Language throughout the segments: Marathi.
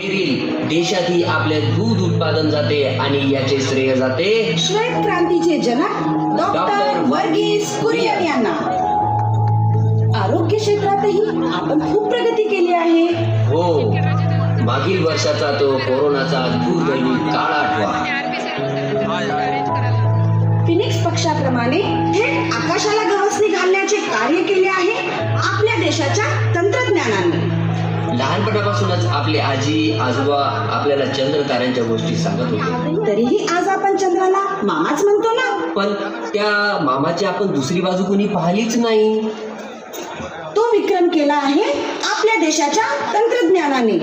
देशातही आपले दूध उत्पादन जाते आणि याचे श्रेय जाते श्वेत क्रांतीचे जनक डॉक्टर वर्गीस कुरियन यांना. आरोग्य क्षेत्रातही आपण खूप प्रगती केली आहे. हो मागील वर्षाचा तो कोरोनाचा दुर्दैवी काळ आठवा. फिनिक्स पक्षाप्रमाणे थेट आकाशाला गवसणी घालण्याचे लहानपणापासूनच आपले आजी आजोबा आपल्याला चंद्र ताऱ्यांच्या गोष्टी सांगत होते. तरीही आज आपण चंद्राला मामाच म्हणतो ना. पण त्या मामाची आपण दुसरी बाजू कोणी पाहिलीच नाही. तो विक्रम केला आहे आपल्या देशाच्या तंत्रज्ञानाने.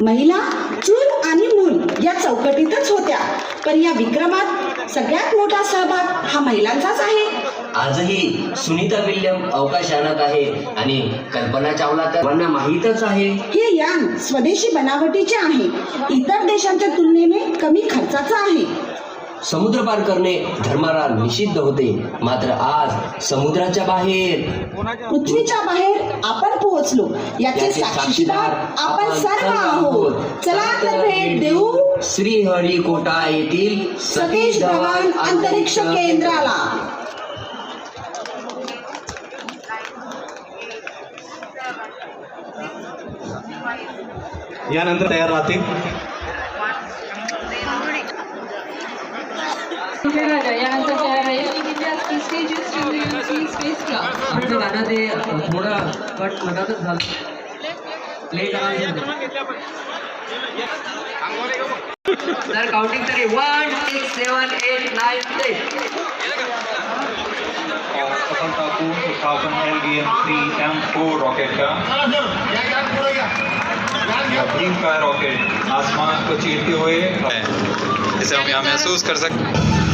महिला चूल आणि मूल या चौकटीतच होत्या. पण या विक्रमात सगळ्यात मोठा सहभाग हा महिलांचाच आहे. आजही सुनीता विल्यम अवकाशयानात आहे आणि कल्पना चावला तर त्यांना माहीतच आहे. हे यान स्वदेशी बनावटीचे आहे. इतर देशांच्या तुलनेने कमी खर्चाचं आहे. समुद्र पार करणे धर्माला निषिद्ध होते. मात्र आज समुद्राच्या बाहेर. पृथ्वीच्या बाहेर आपण पोहोचलो. याचे साक्षीदार आपण सर्व आहोत. चला तर भेट देऊ. श्रीहरिकोटा येथील सतीश धवन अंतरिक्ष केंद्राला यानंतर तयार राहतील यानंतर तयार ते थोडं कट मधातच झालं प्ले करायचं तर काउंटिंग करिए one six seven eight nine ten सफलतापूर्ण उत्थापन M three M four rocket का। का रॉकेट आसमान को चीरते हुए। इसे हम यहाँ महसूस कर सकते